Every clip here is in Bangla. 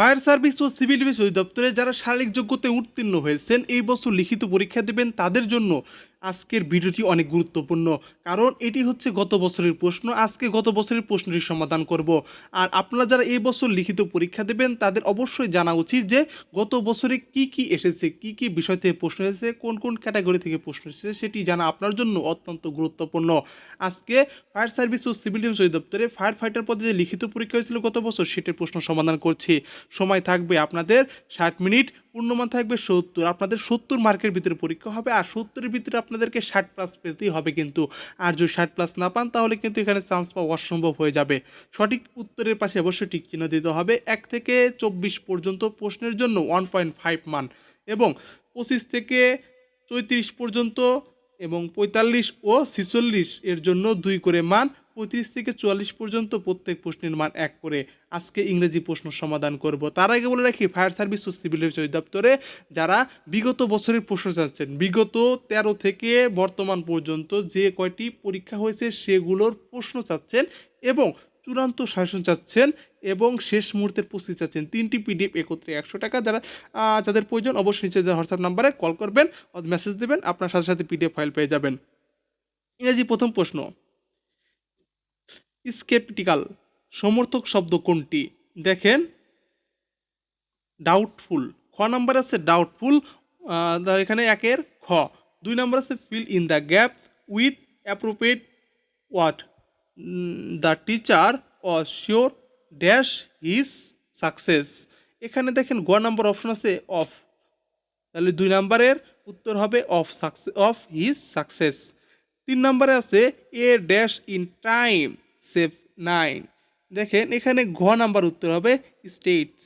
ফায়ার সার্ভিস ও সিভিল ডিফেন্স অধিদপ্তরে যারা শারীরিক যোগ্যতায় উত্তীর্ণ হয়েছেন, এই বছর লিখিত পরীক্ষা দেবেন তাদের জন্য আজকের ভিডিওটি অনেক গুরুত্বপূর্ণ, কারণ এটি হচ্ছে গত বছরের প্রশ্ন, আজকে গত বছরের প্রশ্নটির সমাধান করব। আর আপনারা যারা এই বছর লিখিত পরীক্ষা দেবেন, তাদের অবশ্যই জানা উচিত যে গত বছরে কি কি এসেছে, কি কি বিষয় থেকে প্রশ্ন এসেছে, কোন কোন ক্যাটাগরি থেকে প্রশ্ন এসেছে, সেটি জানা আপনার জন্য অত্যন্ত গুরুত্বপূর্ণ। আজকে ফায়ার সার্ভিস ও সিভিল ডিফেন্স অধিদপ্তরে ফায়ার ফাইটার পদে যে লিখিত পরীক্ষা হয়েছিল গত বছর, সেটির প্রশ্ন সমাধান করছি। সময় থাকবে আপনাদের ষাট মিনিট পূর্ণমান থাকবে সত্তর। আপনাদের সত্তর মার্কের ভিতরে পরীক্ষা হবে আর সত্তরের ভিতরে আপনাদেরকে ষাট প্লাস পেতেই হবে কিন্তু। আর যদি ষাট প্লাস না পান, তাহলে কিন্তু এখানে চান্স পাওয়া অসম্ভব হয়ে যাবে। সঠিক উত্তরের পাশে অবশ্যই টিক চিহ্ন দিতে হবে। এক থেকে চব্বিশ পর্যন্ত প্রশ্নের জন্য ওয়ান পয়েন্ট ফাইভ মান এবং পঁচিশ থেকে চৌত্রিশ পর্যন্ত এবং পঁয়তাল্লিশ ও ছিচল্লিশ এর জন্য দুই করে মান পঁয়ত্রিশ থেকে চুয়াল্লিশ পর্যন্ত প্রত্যেক প্রশ্নের মান এক করে আজকে ইংরেজি প্রশ্ন সমাধান করব। তার আগে বলে রাখি, ফায়ার সার্ভিস ও সিভিল অধিদপ্তরে যারা বিগত বছরের প্রশ্ন চাচ্ছেন, বিগত তেরো থেকে বর্তমান পর্যন্ত যে কয়টি পরীক্ষা হয়েছে সেগুলোর প্রশ্ন চাচ্ছেন এবং চূড়ান্ত শাসন চাচ্ছেন এবং শেষ মুহূর্তের প্রস্তুতি চাচ্ছেন। তিনটি পিডিএফ একত্রে একশো টাকা যারা যাদের প্রয়োজন অবশ্যই নিচে হোয়াটসঅ্যাপ নাম্বারে কল করবেন মেসেজ দেবেন, আপনার সাথে সাথে পিডিএফ ফাইল পেয়ে যাবেন। ইংরেজি প্রথম প্রশ্ন স্কেপটিক্যাল সমর্থক শব্দ কোনটি? দেখেন। ডাউটফুল। খ নাম্বার আছে ডাউটফুল এখানে একের খ। দুই নাম্বার আছে fill in the gap with appropriate what the teacher O sure dash his success. এখানে দেখেন গ নাম্বার অপশন আছে অফ। তাহলে দুই নাম্বারের উত্তর হবে of success of his success. তিন নম্বরে আছে a dash in time. Save nine. দেখেন, এখানে ঘ নাম্বার উত্তর হবে স্টেটস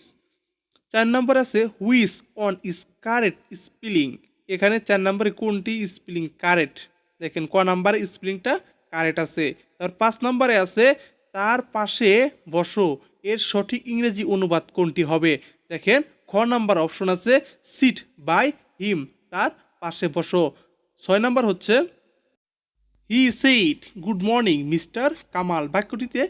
চার নম্বর আছে which one is correct spelling এখানে চার নম্বরে কোনটি স্পেলিং কারেক্ট দেখেন, ক নাম্বার স্পেলিংটা কারেক্ট আছে। তারপর পাঁচ নম্বরে আছে, তার পাশে বসো, এর সঠিক ইংরেজি অনুবাদ কোনটি হবে? দেখেন, খ নাম্বার অপশন আছে সিট বাই হিম তার পাশে বসো। ছয় নাম্বার হচ্ছে he said good morning mister Kamal বাক্যটিতে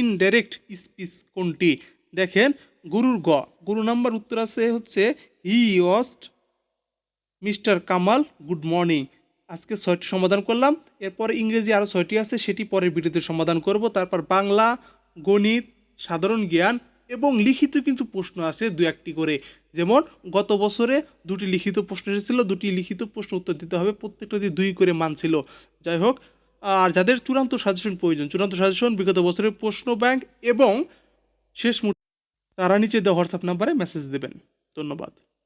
indirect speech কোনটি? দেখেন, গুরুর গ। গুরু নাম্বার উত্তর আছে হচ্ছে he wished mister Kamal good morning আজকে ছয়টি সমাধান করলাম। এরপরে ইংরেজি আরও ছয়টি আছে, সেটি পরের ভিডিওতে সমাধান করব। তারপর বাংলা, গণিত, সাধারণ জ্ঞান এবং লিখিত কিন্তু প্রশ্ন আসে দু একটি করে। যেমন, গত বছরে দুটি লিখিত প্রশ্ন এসেছিল, দুটি লিখিত প্রশ্ন উত্তর দিতে হবে প্রত্যেকটাতে দুই করে মান ছিল। যাই হোক, আর যাদের চূড়ান্ত সাজেশন প্রয়োজন, চূড়ান্ত সাজেশন বিগত বছরের প্রশ্ন ব্যাংক এবং শেষ মুহূর্তে তারা নিচে দেওয়া হোয়াটসঅ্যাপ নাম্বারে মেসেজ দেবেন। ধন্যবাদ।